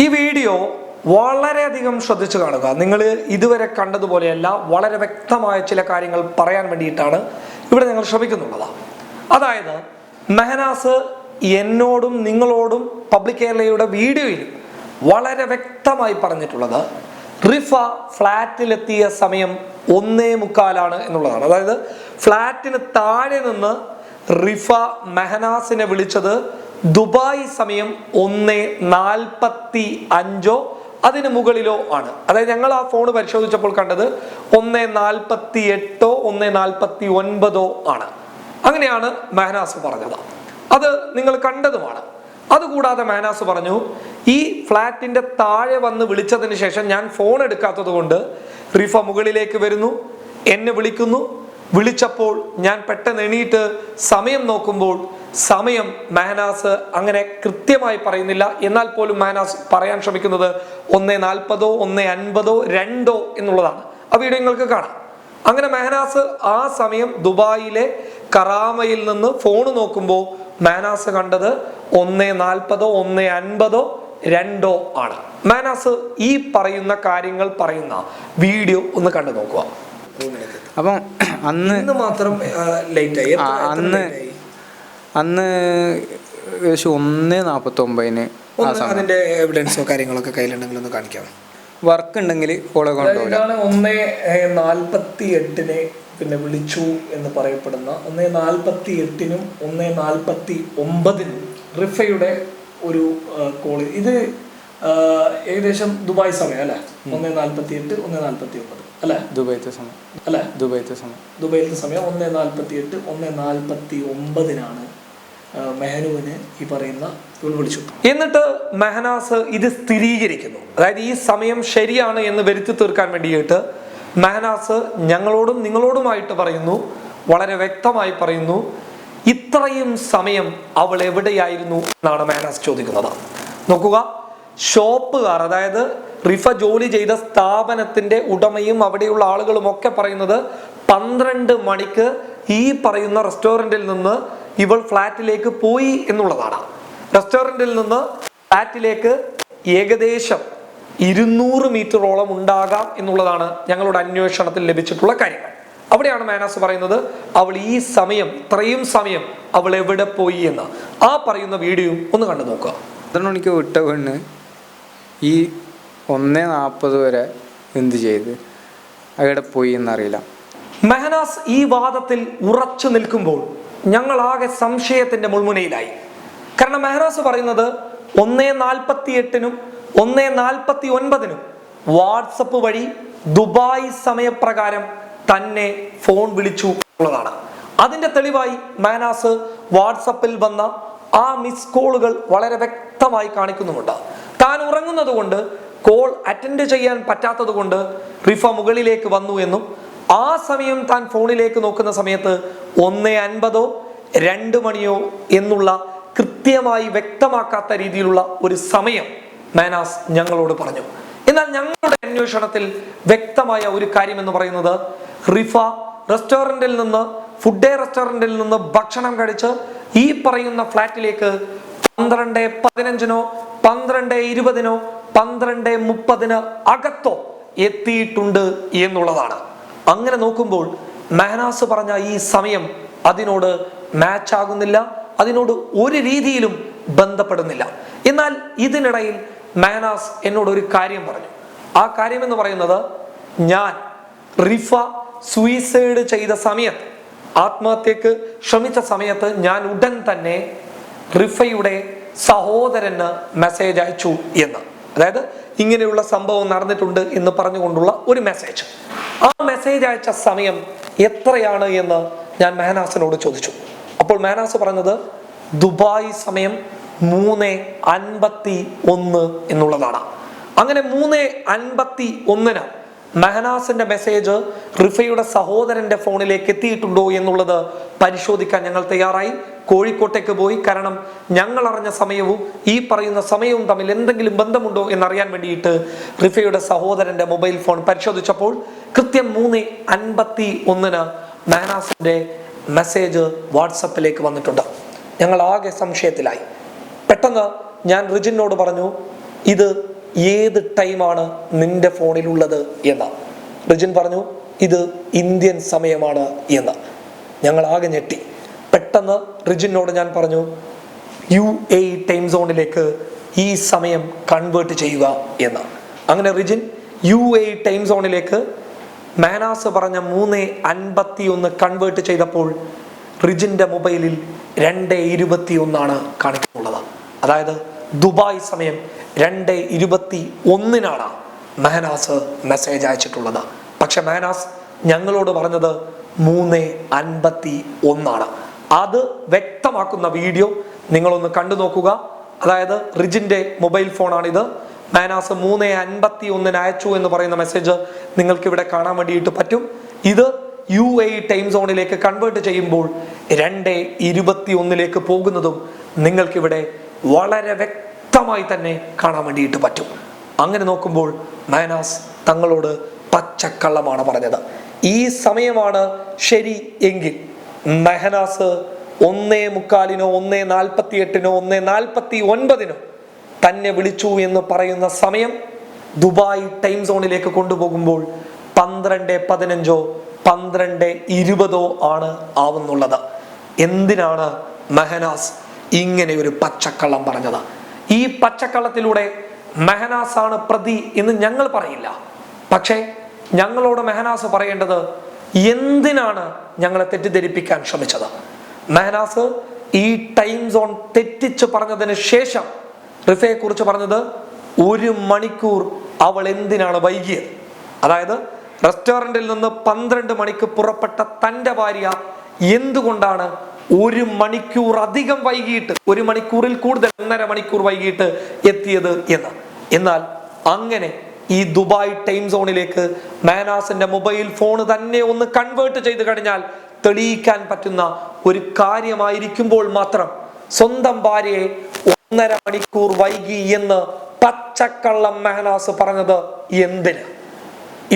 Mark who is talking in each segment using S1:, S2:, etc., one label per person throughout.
S1: ഈ വീഡിയോ വളരെയധികം ശ്രദ്ധിച്ചു കാണുക. നിങ്ങൾ ഇതുവരെ കണ്ടതുപോലെയല്ല വളരെ വ്യക്തമായ ചില കാര്യങ്ങൾ പറയാൻ വേണ്ടിയിട്ടാണ് ഇവിടെ നിങ്ങൾ ശ്രമിക്കുന്നുള്ളത്. അതായത് മെഹനാസ് എന്നോടും നിങ്ങളോടും പബ്ലിക് കേരളയുടെ വീഡിയോയിൽ വളരെ വ്യക്തമായി പറഞ്ഞിട്ടുള്ളത് റിഫ ഫ്ലാറ്റിലെത്തിയ സമയം ഒന്നേ മുക്കാലാണ് എന്നുള്ളതാണ്. അതായത് ഫ്ലാറ്റിന് താഴെ നിന്ന് റിഫ മെഹനാസിനെ വിളിച്ചത് ദുബായ് സമയം ഒന്ന് നാൽപ്പത്തി അഞ്ചോ അതിന് മുകളിലോ ആണ്. അതായത് ഞങ്ങൾ ആ ഫോൺ പരിശോധിച്ചപ്പോൾ കണ്ടത് ഒന്ന് നാൽപ്പത്തി എട്ടോ ഒന്ന് നാൽപ്പത്തി ഒൻപതോ ആണ്. അങ്ങനെയാണ് മെഹനാസ് പറഞ്ഞത്. അത് നിങ്ങൾ കണ്ടതുമാണ്. അതുകൂടാതെ മാനാസ് പറഞ്ഞു ഈ ഫ്ലാറ്റിന്റെ താഴെ വന്ന് വിളിച്ചതിന് ശേഷം ഞാൻ ഫോൺ എടുക്കാത്തത് കൊണ്ട് റിഫ മുകളിലേക്ക് വരുന്നു എന്നെ വിളിക്കുന്നു. വിളിച്ചപ്പോൾ ഞാൻ പെട്ടെന്ന് എണീറ്റ് സമയം നോക്കുമ്പോൾ സമയം മഹനാസ് അങ്ങനെ കൃത്യമായി പറയുന്നില്ല. എന്നാൽ പോലും മെഹനാസ് പറയാൻ ശ്രമിക്കുന്നത് ഒന്ന് നാൽപ്പതോ ഒന്ന് അൻപതോ രണ്ടോ എന്നുള്ളതാണ്. ആ വീഡിയോ നിങ്ങൾക്ക് കാണാം. അങ്ങനെ മെഹനാസ് ആ സമയം ദുബായിലെ കറാമയിൽ നിന്ന് ഫോൺ നോക്കുമ്പോൾ മാനാസ് കണ്ടത് ഒന്ന് നാൽപ്പതോ ഒന്ന് അൻപതോ രണ്ടോ ആണ്. മാനാസ് ഈ പറയുന്ന കാര്യങ്ങൾ പറയുന്ന വീഡിയോ ഒന്ന് കണ്ടു നോക്കുക.
S2: അപ്പം അന്ന്
S1: മാത്രം ലേറ്റ് ആയി.
S2: അന്ന് അന്ന് ഏകദേശം ഒന്ന് നാൽപ്പത്തൊമ്പതിന്
S1: അതിന്റെ എവിഡൻസോ കാര്യങ്ങളൊക്കെ കയ്യിലുണ്ടെങ്കിൽ ഒന്ന് കാണിക്കാം
S2: വർക്ക് ഉണ്ടെങ്കിൽ ഓളെ കൊണ്ടുപോകില്ല
S1: ഇതാണ് ഒന്ന് നാൽപ്പത്തി എട്ടിന് പിന്നെ വിളിച്ചു എന്ന് പറയപ്പെടുന്ന ഒന്ന് നാൽപ്പത്തി എട്ടിനും ഒന്ന് നാൽപ്പത്തി ഒമ്പതിനും റിഫയുടെ ഒരു കോൾ ഇത് ഏകദേശം ദുബായ് സമയം അല്ലെ? ഒന്ന് നാൽപ്പത്തി എട്ട് ഒന്ന് നാൽപ്പത്തി ഒമ്പത് അല്ലെ?
S2: ദുബായത്തെ സമയം.
S1: അല്ലെ?
S2: ദുബായത്തെ സമയം.
S1: ദുബൈയിലത്തെ സമയം ഒന്ന് നാൽപ്പത്തി എട്ട് ഒന്ന് നാൽപ്പത്തി ഒമ്പതിനാണ് മെഹനുവിന് ഈ പറയുന്ന ഇവൾ വിളിച്ചു. എന്നിട്ട് മെഹനാസ് ഇത് സ്ഥിരീകരിക്കുന്നു. അതായത് ഈ സമയം ശരിയാണ് എന്ന് വരുത്തി തീർക്കാൻ വേണ്ടിയിട്ട് മെഹനാസ് ഞങ്ങളോടും നിങ്ങളോടുമായിട്ട് പറയുന്നു വളരെ വ്യക്തമായി പറയുന്നു ഇത്രയും സമയം അവൾ എവിടെയായിരുന്നു എന്നാണ് മെഹനാസ് ചോദിക്കുന്നത്. നോക്കുക ഷോപ്പുകാർ അതായത് റിഫ ജോലി ചെയ്ത സ്ഥാപനത്തിന്റെ ഉടമയും അവിടെയുള്ള ആളുകളും ഒക്കെ പറയുന്നത് പന്ത്രണ്ട് മണിക്ക് ഈ പറയുന്ന റെസ്റ്റോറന്റിൽ നിന്ന് ഇവൾ ഫ്ലാറ്റിലേക്ക് പോയി എന്നുള്ളതാണ്. റെസ്റ്റോറന്റിൽ നിന്ന് ഫ്ലാറ്റിലേക്ക് ഏകദേശം ഇരുന്നൂറ് മീറ്ററോളം ഉണ്ടാകാം എന്നുള്ളതാണ് ഞങ്ങളുടെ അന്വേഷണത്തിൽ ലഭിച്ചിട്ടുള്ള കാര്യങ്ങൾ അവിടെയാണ് മാനാസ് പറയുന്നത് അവൾ ഈ സമയം ഇത്രയും സമയം അവൾ എവിടെ പോയി എന്ന്. ആ പറയുന്ന വീഡിയോ ഒന്ന് കണ്ടു നോക്കുക.
S2: പന്ത്രണ്ട് മണിക്ക് വിട്ട പെണ്ണ് ഈ ഒന്ന് നാൽപ്പത് വരെ എന്ത് ചെയ്ത്? അവിടെ പോയി എന്നറിയില്ല.
S1: മെഹനാസ് ഈ വാദത്തിൽ ഉറച്ചു നിൽക്കുമ്പോൾ ഞങ്ങൾ ആകെ സംശയത്തിന്റെ മുൾമുനയിലായി. കാരണം മെഹനാസ് പറയുന്നത് ഒന്നേ നാൽപ്പത്തി എട്ടിനും ഒന്നേ നാൽപ്പത്തി ഒൻപതിനും വാട്സപ്പ് വഴി ദുബായ് സമയപ്രകാരം തന്നെ ഫോൺ വിളിച്ചു എന്നുള്ളതാണ്. അതിന്റെ തെളിവായി മാനാസ് വാട്സപ്പിൽ വന്ന ആ മിസ് കോളുകൾ വളരെ വ്യക്തമായി കാണിക്കുന്നുമുണ്ട്. താൻ ഉറങ്ങുന്നത് കൊണ്ട് കോൾ അറ്റൻഡ് ചെയ്യാൻ പറ്റാത്തത് കൊണ്ട് റിഫ മുകളിലേക്ക് വന്നു എന്നും ആ സമയം താൻ ഫോണിലേക്ക് നോക്കുന്ന സമയത്ത് ഒന്ന് അൻപതോ രണ്ട് മണിയോ എന്നുള്ള കൃത്യമായി വ്യക്തമാക്കാത്ത രീതിയിലുള്ള ഒരു സമയം മാനാസ് ഞങ്ങളോട് പറഞ്ഞു. എന്നാൽ ഞങ്ങളുടെ അന്വേഷണത്തിൽ വ്യക്തമായ ഒരു കാര്യം എന്ന് പറയുന്നത് റിഫ റെസ്റ്റോറന്റിൽ നിന്ന് ഫുഡേ റെസ്റ്റോറന്റിൽ നിന്ന് ഭക്ഷണം കഴിച്ച് ഈ പറയുന്ന ഫ്ലാറ്റിലേക്ക് പന്ത്രണ്ട് പതിനഞ്ചിനോ പന്ത്രണ്ട് ഇരുപതിനോ പന്ത്രണ്ട് മുപ്പതിന് അകത്തോ എത്തിയിട്ടുണ്ട് എന്നുള്ളതാണ്. അങ്ങനെ നോക്കുമ്പോൾ മെഹനാസ് പറഞ്ഞ ഈ സമയം അതിനോട് മാച്ച് ആകുന്നില്ല അതിനോട് ഒരു രീതിയിലും ബന്ധപ്പെടുന്നില്ല. എന്നാൽ ഇതിനിടയിൽ മാനാസ് എന്നോട് ഒരു കാര്യം പറഞ്ഞു. ആ കാര്യം എന്ന് പറയുന്നത് ഞാൻ റിഫ സൂയിസൈഡ് ചെയ്ത സമയത്ത് ആത്മഹത്യക്ക് ശ്രമിച്ച സമയത്ത് ഞാൻ ഉടൻ തന്നെ റിഫയുടെ സഹോദരന് മെസ്സേജ് അയച്ചു എന്ന്. അതായത് ഇങ്ങനെയുള്ള സംഭവം നടന്നിട്ടുണ്ട് എന്ന് പറഞ്ഞുകൊണ്ടുള്ള ഒരു മെസ്സേജ് ആ മെസ്സേജ് അയച്ച സമയം എത്രയാണ് എന്ന് ഞാൻ മെഹനാസിനോട് ചോദിച്ചു. അപ്പോൾ മെഹനാസ് പറഞ്ഞത് ദുബായ് സമയം മൂന്ന് അൻപത്തി ഒന്ന് എന്നുള്ളതാണ്. അങ്ങനെ മൂന്ന് അൻപത്തി ഒന്നിന് മെഹനാസിന്റെ മെസ്സേജ് റിഫയുടെ സഹോദരന്റെ ഫോണിലേക്ക് എത്തിയിട്ടുണ്ടോ എന്നുള്ളത് പരിശോധിക്കാൻ ഞങ്ങൾ തയ്യാറായി. കോഴിക്കോട്ടേക്ക് പോയി. കാരണം ഞങ്ങൾ അറിഞ്ഞ സമയവും ഈ പറയുന്ന സമയവും തമ്മിൽ എന്തെങ്കിലും ബന്ധമുണ്ടോ എന്നറിയാൻ വേണ്ടിയിട്ട് റിഫയുടെ സഹോദരന്റെ മൊബൈൽ ഫോൺ പരിശോധിച്ചപ്പോൾ കൃത്യം മൂന്ന് അൻപത്തി ഒന്നിന് മെഹനാസിന്റെ മെസ്സേജ് വാട്സപ്പിലേക്ക് വന്നിട്ടുണ്ട്. ഞങ്ങൾ ആകെ സംശയത്തിലായി. പെട്ടെന്ന് ഞാൻ റിജിനോട് പറഞ്ഞു ഇത് ഏത് ടൈമാണ് നിന്റെ ഫോണിലുള്ളത് എന്ന്. റിജിൻ പറഞ്ഞു ഇത് ഇന്ത്യൻ സമയമാണ് എന്ന്. ഞങ്ങൾ ആകെ ഞെട്ടി. പെട്ടെന്ന് റിജിനോട് ഞാൻ പറഞ്ഞു യു എ ടൈം സോണിലേക്ക് ഈ സമയം കൺവേർട്ട് ചെയ്യുക എന്ന്. അങ്ങനെ റിജിൻ യു എ ടൈം സോണിലേക്ക് മാനാസ് പറഞ്ഞ മൂന്ന് അൻപത്തി ഒന്ന് കൺവേർട്ട് ചെയ്തപ്പോൾ റിജിന്റെ മൊബൈലിൽ രണ്ട് ഇരുപത്തി ഒന്നാണ് കാണിക്കുന്നുള്ളത്. അതായത് ദുബായ് സമയം രണ്ട് ഇരുപത്തി ഒന്നിനാണ് മെഹനാസ് മെസ്സേജ് അയച്ചിട്ടുള്ളത്. പക്ഷെ മെഹനാസ് ഞങ്ങളോട് പറഞ്ഞത് മൂന്ന് അൻപത്തി ഒന്നാണ്. അത് വ്യക്തമാക്കുന്ന വീഡിയോ നിങ്ങളൊന്ന് കണ്ടു നോക്കുക. അതായത് റിജിന്റെ മൊബൈൽ ഫോണാണിത്. മാനാസ് മൂന്ന് അൻപത്തി ഒന്നിന് അയച്ചു എന്ന് പറയുന്ന മെസ്സേജ് നിങ്ങൾക്ക് ഇവിടെ കാണാൻ വേണ്ടിയിട്ട് പറ്റും. ഇത് യു എ ടൈം സോണിലേക്ക് കൺവേർട്ട് ചെയ്യുമ്പോൾ രണ്ട് ഇരുപത്തി ഒന്നിലേക്ക് പോകുന്നതും നിങ്ങൾക്കിവിടെ വളരെ വ്യക്തമായി തന്നെ കാണാൻ വേണ്ടിയിട്ട് പറ്റും. അങ്ങനെ നോക്കുമ്പോൾ നയനാസ് തങ്ങളോട് പച്ചക്കള്ളമാണ് പറഞ്ഞത്. ഈ സമയമാണ് ശരി എങ്കിൽ മെഹനാസ് ഒന്നേ മുക്കാലിനോ ഒന്നേ നാൽപ്പത്തി എട്ടിനോ ഒന്നേ നാൽപ്പത്തി ഒൻപതിനോ തന്നെ വിളിച്ചു എന്ന് പറയുന്ന സമയം ദുബായ് ടൈം സോണിലേക്ക് കൊണ്ടുപോകുമ്പോൾ പന്ത്രണ്ട് പതിനഞ്ചോ പന്ത്രണ്ട് ഇരുപതോ ആണ് ആവുന്നുള്ളത്. എന്തിനാണ് മെഹനാസ് ഇങ്ങനെ ഒരു പച്ചക്കള്ളം പറഞ്ഞത്. ഈ പച്ചക്കള്ളത്തിലൂടെ മെഹനാസ് ആണ് പ്രതി എന്ന് ഞങ്ങൾ പറയില്ല. പക്ഷേ ഞങ്ങളോട് മെഹനാസ് പറയേണ്ടത് എന്തിനാണ് ഞങ്ങളെ തെറ്റിദ്ധരിപ്പിക്കാൻ ശ്രമിച്ചത്? മെഹനാസ് ഈ ടൈം സോൺ തെറ്റിച്ച് പറഞ്ഞതിന് ശേഷം റിഫയെ കുറിച്ച് പറഞ്ഞത് ഒരു മണിക്കൂർ അവൾ എന്തിനാണ് വൈകിയത്? അതായത് റെസ്റ്റോറന്റിൽ നിന്ന് പന്ത്രണ്ട് മണിക്ക് പുറപ്പെട്ട തന്റെ ഭാര്യ എന്തുകൊണ്ടാണ് ഒരു മണിക്കൂർ അധികം വൈകിട്ട് ഒരു മണിക്കൂറിൽ കൂടുതൽ ഒന്നര മണിക്കൂർ വൈകിട്ട് എത്തിയത് എന്ന്. എന്നാൽ അങ്ങനെ ഈ ദുബായ് ടൈം സോണിലേക്ക് മാനാസിന്റെ മൊബൈൽ ഫോൺ തന്നെ ഒന്ന് കൺവേർട്ട് ചെയ്ത് കഴിഞ്ഞാൽ തെളിയിക്കാൻ പറ്റുന്ന ഒരു കാര്യമായിരിക്കുമ്പോൾ മാത്രം സ്വന്തം ഭാര്യയെ ഒന്നര മണിക്കൂർ വൈകി എന്ന് പച്ചക്കള്ളം മെഹനാസ് പറഞ്ഞത് എന്തിന്?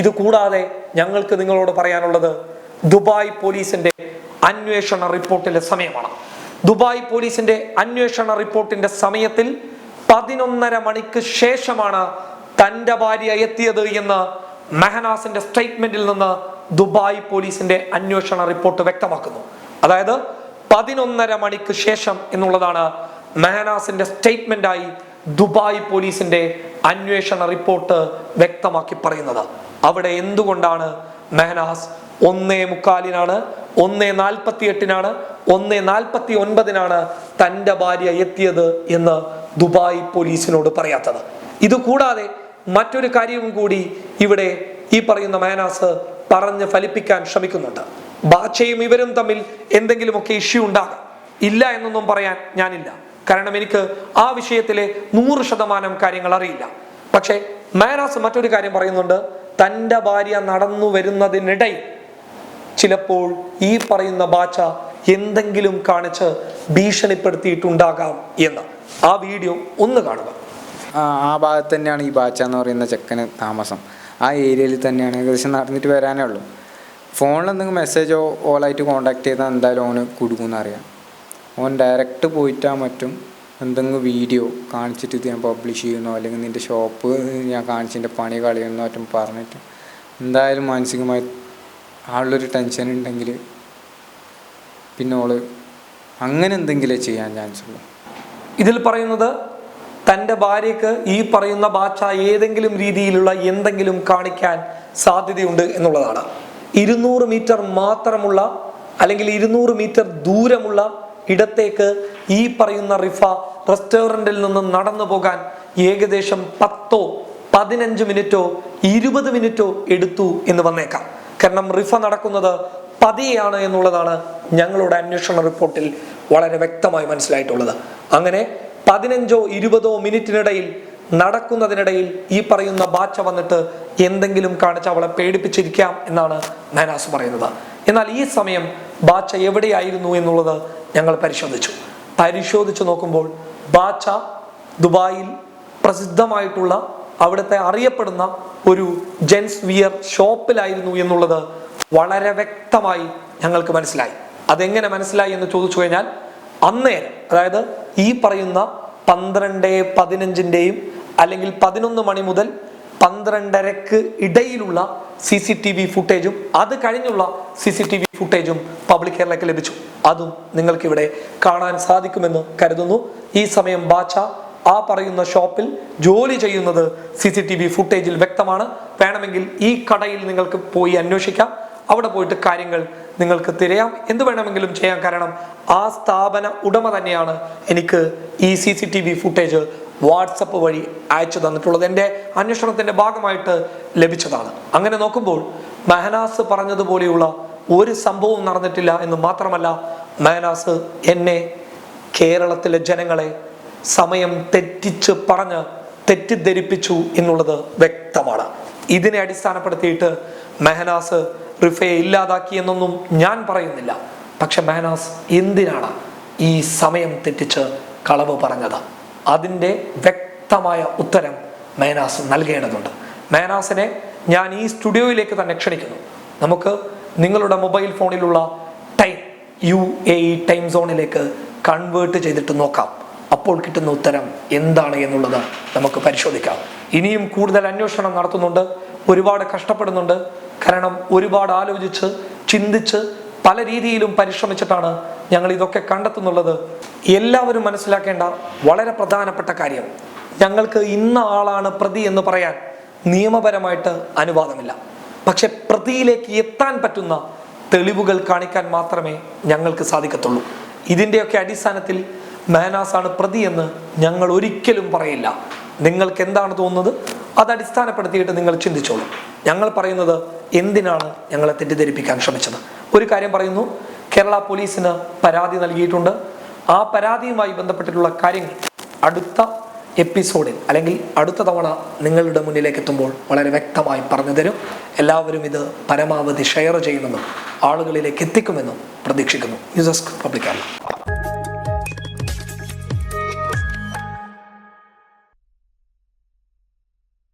S1: ഇത് കൂടാതെ ഞങ്ങൾക്ക് നിങ്ങളോട് പറയാനുള്ളത് ദുബായ് പോലീസിന്റെ അന്വേഷണ റിപ്പോർട്ടിലെ സമയമാണ്. ദുബായ് പോലീസിന്റെ അന്വേഷണ റിപ്പോർട്ടിന്റെ സമയത്തിൽ പതിനൊന്നര മണിക്ക് ശേഷമാണ് തന്റെ ഭാര്യ എത്തിയത് എന്ന് മെഹനാസിന്റെ സ്റ്റേറ്റ്മെന്റിൽ നിന്ന് ദുബായ് പോലീസിന്റെ അന്വേഷണ റിപ്പോർട്ട് വ്യക്തമാക്കുന്നു. അതായത് പതിനൊന്നര മണിക്ക് ശേഷം എന്നുള്ളതാണ് മെഹനാസിന്റെ സ്റ്റേറ്റ്മെന്റായി ദുബായ് പോലീസിന്റെ അന്വേഷണ റിപ്പോർട്ട് വ്യക്തമാക്കി പറയുന്നത്. അവിടെ എന്തുകൊണ്ടാണ് മെഹനാസ് ഒന്നേ മുക്കാലിനാണ് ഒന്നേ നാൽപ്പത്തി എട്ടിനാണ് ഒന്നേ നാൽപ്പത്തി ഒൻപതിനാണ് തന്റെ ഭാര്യ എത്തിയത് എന്ന് ദുബായ് പോലീസിനോട് പറയാത്തത്. ഇത് കൂടാതെ മറ്റൊരു കാര്യവും കൂടി ഇവിടെ ഈ പറയുന്ന മേനാസ് പറഞ്ഞ് ഫലിപ്പിക്കാൻ ശ്രമിക്കുന്നുണ്ട്. ബാച്ചയും ഇവരും തമ്മിൽ എന്തെങ്കിലുമൊക്കെ ഇഷ്യൂ ഉണ്ടാകാം. ഇല്ല എന്നൊന്നും പറയാൻ ഞാനില്ല. കാരണം എനിക്ക് ആ വിഷയത്തിലെ നൂറ് ശതമാനം കാര്യങ്ങൾ അറിയില്ല. പക്ഷേ മേനാസ് മറ്റൊരു കാര്യം പറയുന്നുണ്ട്. തന്റെ ഭാര്യ നടന്നു വരുന്നതിനിടയിൽ ചിലപ്പോൾ ഈ പറയുന്ന ബാച്ച എന്തെങ്കിലും കാണിച്ച് ഭീഷണിപ്പെടുത്തിയിട്ടുണ്ടാകാം എന്ന്. ആ വീഡിയോ ഒന്ന് കാണുക.
S2: ആ ഭാഗത്ത് തന്നെയാണ് ഈ ബാച്ച എന്ന് പറയുന്ന ചെക്കന് താമസം. ആ ഏരിയയിൽ തന്നെയാണ് ഏകദേശം നടന്നിട്ട് വരാനേ ഉള്ളൂ. ഫോണിൽ എന്തെങ്കിലും മെസ്സേജോ ഓളായിട്ട് കോണ്ടാക്ട് ചെയ്താൽ എന്തായാലും ഓന് കുടുങ്ങുമെന്ന് അറിയാം. ഓൻ ഡയറക്റ്റ് പോയിട്ടാ മറ്റും എന്തെങ്കിലും വീഡിയോ കാണിച്ചിട്ട് ഇത് ഞാൻ പബ്ലിഷ് ചെയ്യുന്നോ അല്ലെങ്കിൽ നിന്റെ ഷോപ്പ് ഞാൻ കാണിച്ചതിന്റെ പണി കളയുന്നോ മറ്റും പറഞ്ഞിട്ട് എന്തായാലും മാനസികമായി ആളുള്ളൊരു ടെൻഷൻ ഉണ്ടെങ്കിൽ പിന്നെ ഓൾ അങ്ങനെ എന്തെങ്കിലും ചെയ്യാൻ ചാൻസ് ഉള്ളൂ.
S1: ഇതിൽ പറയുന്നത് തന്റെ ഭാര്യയ്ക്ക് ഈ പറയുന്ന ബാച്ച ഏതെങ്കിലും രീതിയിലുള്ള എന്തെങ്കിലും കാണിക്കാൻ സാധ്യതയുണ്ട് എന്നുള്ളതാണ്. ഇരുന്നൂറ് മീറ്റർ മാത്രമുള്ള അല്ലെങ്കിൽ ഇരുന്നൂറ് മീറ്റർ ദൂരമുള്ള ഇടത്തേക്ക് ഈ പറയുന്ന റിഫ റെസ്റ്റോറന്റിൽ നിന്ന് നടന്നു പോകാൻ ഏകദേശം പത്തോ പതിനഞ്ച് മിനിറ്റോ ഇരുപത് മിനിറ്റോ എടുത്തു എന്ന് വന്നേക്കാം. കാരണം റിഫ നടക്കുന്നത് പതിയാണ് എന്നുള്ളതാണ് ഞങ്ങളുടെ അന്വേഷണ റിപ്പോർട്ടിൽ വളരെ വ്യക്തമായി മനസ്സിലായിട്ടുള്ളത്. അങ്ങനെ പതിനഞ്ചോ ഇരുപതോ മിനിറ്റിനിടയിൽ നടക്കുന്നതിനിടയിൽ ഈ പറയുന്ന ബാച്ച വന്നിട്ട് എന്തെങ്കിലും കാണിച്ച് അവളെ പേടിപ്പിച്ചിരിക്കാം എന്നാണ് മാനാസ് പറയുന്നത്. എന്നാൽ ഈ സമയം ബാച്ച എവിടെയായിരുന്നു എന്നുള്ളത് ഞങ്ങൾ പരിശോധിച്ചു. പരിശോധിച്ചു നോക്കുമ്പോൾ ബാച്ച ദുബായിൽ പ്രസിദ്ധമായിട്ടുള്ള അവിടുത്തെ അറിയപ്പെടുന്ന ഒരു ജെൻസ് വിയർ ഷോപ്പിലായിരുന്നു എന്നുള്ളത് വളരെ വ്യക്തമായി ഞങ്ങൾക്ക് മനസ്സിലായി. അതെങ്ങനെ മനസ്സിലായി എന്ന് ചോദിച്ചു കഴിഞ്ഞാൽ അന്നേരം അതായത് ഈ പറയുന്ന പന്ത്രണ്ട് പതിനഞ്ചിന്റെയും അല്ലെങ്കിൽ പതിനൊന്ന് മണി മുതൽ പന്ത്രണ്ടരക്ക് ഇടയിലുള്ള സി സി ടി വി ഫുട്ടേജും അത് കഴിഞ്ഞുള്ള സി സി ടി വി ഫുട്ടേജും പബ്ലിക് കേരളയ്ക്ക് ലഭിച്ചു. അതും നിങ്ങൾക്കിവിടെ കാണാൻ സാധിക്കുമെന്ന് കരുതുന്നു. ഈ സമയം ബാച്ച ആ പറയുന്ന ഷോപ്പിൽ ജോലി ചെയ്യുന്നത് സി സി ടി വി ഫുട്ടേജിൽ വ്യക്തമാണ്. വേണമെങ്കിൽ ഈ കടയിൽ നിങ്ങൾക്ക് പോയി അന്വേഷിക്കാം. അവിടെ പോയിട്ട് കാര്യങ്ങൾ നിങ്ങൾക്ക് തിരയാം. എന്ത് വേണമെങ്കിലും ചെയ്യാം. കാരണം ആ സ്ഥാപന ഉടമ തന്നെയാണ് എനിക്ക് ഈ C C T V footage WhatsApp വഴി അയച്ചു തന്നിട്ടുള്ളത്. എന്റെ അന്വേഷണത്തിന്റെ ഭാഗമായിട്ട് ലഭിച്ചതാണ്. അങ്ങനെ നോക്കുമ്പോൾ മെഹനാസ് പറഞ്ഞതുപോലെയുള്ള ഒരു സംഭവവും നടന്നിട്ടില്ല എന്ന് മാത്രമല്ല മെഹനാസ് എന്നെ കേരളത്തിലെ ജനങ്ങളെ സമയം തെറ്റിച്ച് പറഞ്ഞ് തെറ്റിദ്ധരിപ്പിച്ചു എന്നുള്ളത് വ്യക്തമാണ്. ഇതിനെ അടിസ്ഥാനപ്പെടുത്തിയിട്ട് മെഹനാസ് റിഫയെ ഇല്ലാതാക്കി എന്നൊന്നും ഞാൻ പറയുന്നില്ല. പക്ഷെ മെഹനാസ് എന്തിനാണ് ഈ സമയം തെറ്റിച്ച് കളവ് പറഞ്ഞത്? അതിന്റെ വ്യക്തമായ ഉത്തരം മേനാസ് നൽകേണ്ടതുണ്ട്. മേനാസിനെ ഞാൻ ഈ സ്റ്റുഡിയോയിലേക്ക് തന്നെ ക്ഷണിക്കുന്നു. നമുക്ക് നിങ്ങളുടെ മൊബൈൽ ഫോണിലുള്ള ടൈം യു എ ടൈം സോണിലേക്ക് കൺവേർട്ട് ചെയ്തിട്ട് നോക്കാം. അപ്പോൾ കിട്ടുന്ന ഉത്തരം എന്താണ് എന്നുള്ളത് നമുക്ക് പരിശോധിക്കാം. ഇനിയും കൂടുതൽ അന്വേഷണം നടത്തുന്നുണ്ട്. ഒരുപാട് കഷ്ടപ്പെടുന്നുണ്ട്. കാരണം ഒരുപാട് ആലോചിച്ച് ചിന്തിച്ച് പല രീതിയിലും പരിശ്രമിച്ചിട്ടാണ് ഞങ്ങൾ ഇതൊക്കെ കണ്ടെത്തുന്നുള്ളത്. എല്ലാവരും മനസ്സിലാക്കേണ്ട വളരെ പ്രധാനപ്പെട്ട കാര്യം. ഞങ്ങൾക്ക് ഇന്ന ആളാണ് പ്രതി എന്ന് പറയാൻ നിയമപരമായിട്ട് അനുവാദമില്ല. പക്ഷെ പ്രതിയിലേക്ക് എത്താൻ പറ്റുന്ന തെളിവുകൾ കാണിക്കാൻ മാത്രമേ ഞങ്ങൾക്ക് സാധിക്കത്തുള്ളൂ. ഇതിന്റെയൊക്കെ അടിസ്ഥാനത്തിൽ മേനാസ് ആണ് പ്രതി എന്ന് ഞങ്ങൾ ഒരിക്കലും പറയില്ല. നിങ്ങൾക്ക് എന്താണ് തോന്നുന്നത്? അത് അടിസ്ഥാനപ്പെടുത്തിയിട്ട് നിങ്ങൾ ചിന്തിച്ചോളൂ. ഞങ്ങൾ പറയുന്നത് എന്തിനാണ് ഞങ്ങളെ തെറ്റിദ്ധരിപ്പിക്കാൻ ശ്രമിച്ചത്? ഒരു കാര്യം പറയുന്നു കേരള പോലീസിന് പരാതി നൽകിയിട്ടുണ്ട്. ആ പരാതിയുമായി ബന്ധപ്പെട്ടിട്ടുള്ള കാര്യങ്ങൾ അടുത്ത എപ്പിസോഡിൽ അല്ലെങ്കിൽ അടുത്ത തവണ നിങ്ങളുടെ മുന്നിലേക്ക് എത്തുമ്പോൾ വളരെ വ്യക്തമായി പറഞ്ഞു തരും. എല്ലാവരും ഇത് പരമാവധി ഷെയർ ചെയ്യുമെന്നും ആളുകളിലേക്ക് എത്തിക്കുമെന്നും പ്രതീക്ഷിക്കുന്നു. News desk public Kerala.